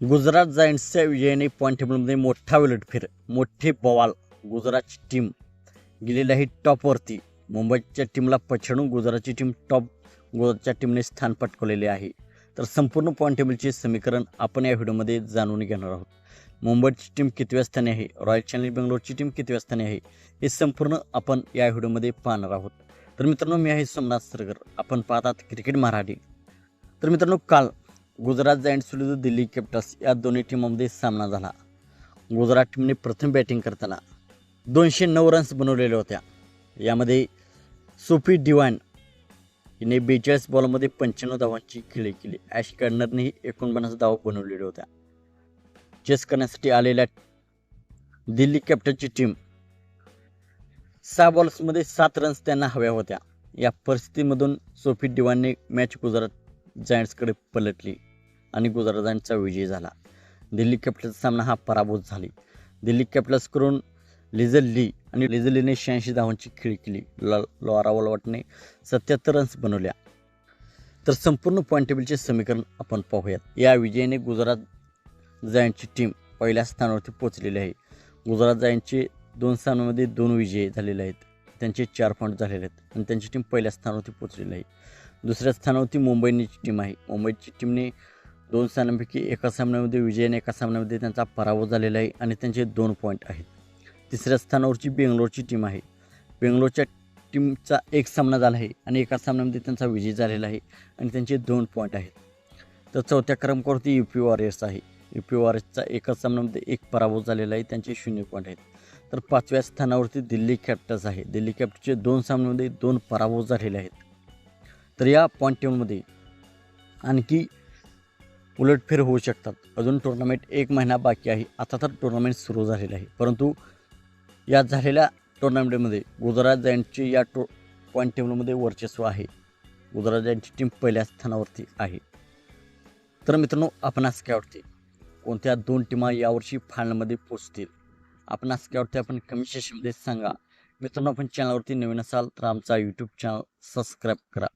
गुजरात जायंट्सच्या विजयाने पॉईंट टेबलमध्ये मोठा विलटफेर मोठे बवाल. गुजरातची टीम गेलेली आहे टॉपवरती मुंबईच्या टीमला पछाडून गुजरातची टीम टॉप गुजरातच्या टीमने स्थान पटकवलेले आहे. तर संपूर्ण पॉईंट टेबलचे समीकरण आपण या व्हिडिओमध्ये जाणून घेणार आहोत. मुंबईची टीम कितव्या स्थानी आहे? रॉयल चॅलेंज बेंगलोरची टीम कितव्या स्थानी आहे? हे संपूर्ण आपण या व्हिडिओमध्ये पाहणार आहोत. तर मित्रांनो मी आहे सोमनाथ सरगर. आपण पाहतात क्रिकेट मराठी. तर मित्रांनो काल गुजरात जायंट्स विरुद्ध दिल्ली कॅपिटल्स या दोन्ही टीममध्ये सामना झाला. गुजरात टीमने प्रथम बॅटिंग करताना दोनशे नऊ रन्स बनवलेल्या होत्या. यामध्ये सोफी डिवान हिने बेचाळीस बॉलमध्ये पंच्याण्णव धावांची खेळी केली. ॲश कर्नरनेही एकोणपन्नास धावा बनवलेल्या होत्या. चेस करण्यासाठी आलेल्या दिल्ली कॅपिटलची टीम सहा बॉल्समध्ये सात रन्स त्यांना हव्या होत्या. या परिस्थितीमधून सोफी डिवानने मॅच गुजरात जायंट्सकडे पलटली. आणि गुजरात विजय झाला. दिल्ली कॅपिटल्स सामना हा पराभूत झाली. दिल्ली कॅपिटल्सकडून लिझल ली आणि लिझल लीने शहाऐंशी धावांची खेळी केली. ल लॉरा वॉलवटने सत्याहत्तर रन्स बनवल्या. तर संपूर्ण पॉईंट टेबलचे समीकरण आपण पाहूयात. या विजयाने गुजरात जायंटची टीम पहिल्या स्थानावरती पोचलेली आहे. गुजरात जायंटचे दोन स्थानामध्ये दोन विजय झालेले आहेत. त्यांचे चार पॉईंट झालेले आहेत आणि त्यांची टीम पहिल्या स्थानावरती पोहोचलेली आहे. दुसऱ्या स्थानावरती मुंबईची टीम आहे. मुंबईची टीमने दोन सामन्यांपैकी एका सामन्यामध्ये विजय आणि एका सामन्यामध्ये त्यांचा पराभव झालेला आहे आणि त्यांचे दोन पॉईंट आहेत. तिसऱ्या स्थानावरची बेंगलोरची टीम आहे. बेंगलोरच्या टीमचा एक सामना झाला आहे आणि एका सामन्यामध्ये त्यांचा विजय झालेला आहे आणि त्यांचे दोन पॉईंट आहेत. तर चौथ्या क्रमांकावरती यू पी वॉरियर्स आहे. यू पी वॉरियर्सचा एकाच सामन्यामध्ये एक पराभव झालेला आहे त्यांचे शून्य पॉईंट आहेत. तर पाचव्या स्थानावरती दिल्ली कॅपिटल्स आहे. दिल्ली कॅपिटलचे दोन सामन्यामध्ये दोन पराभव झालेले आहेत. तर या पॉईंट टेबलमध्ये आणखी उलटफेर होऊ शकतात. अजून टुर्नामेंट एक महिना बाकी आहे. आता तर टुर्नामेंट सुरू झालेलं आहे. परंतु या झालेल्या टुर्नामेंटमध्ये गुजरात जायंटची या टो पॉईंट टेबलमध्ये वर्चस्व आहे. गुजरात जायंटची टीम पहिल्या स्थानावरती आहे. तर मित्रांनो आपणास काय वाटते? कोणत्या दोन टीमा यावर्षी फायनलमध्ये पोचतील? आपणास काय वाटते? आपण कमेंट सेशनमध्ये सांगा. मित्रांनो आपण चॅनलवरती नवीन असाल तर आमचा यूट्यूब चॅनल सबस्क्राईब करा.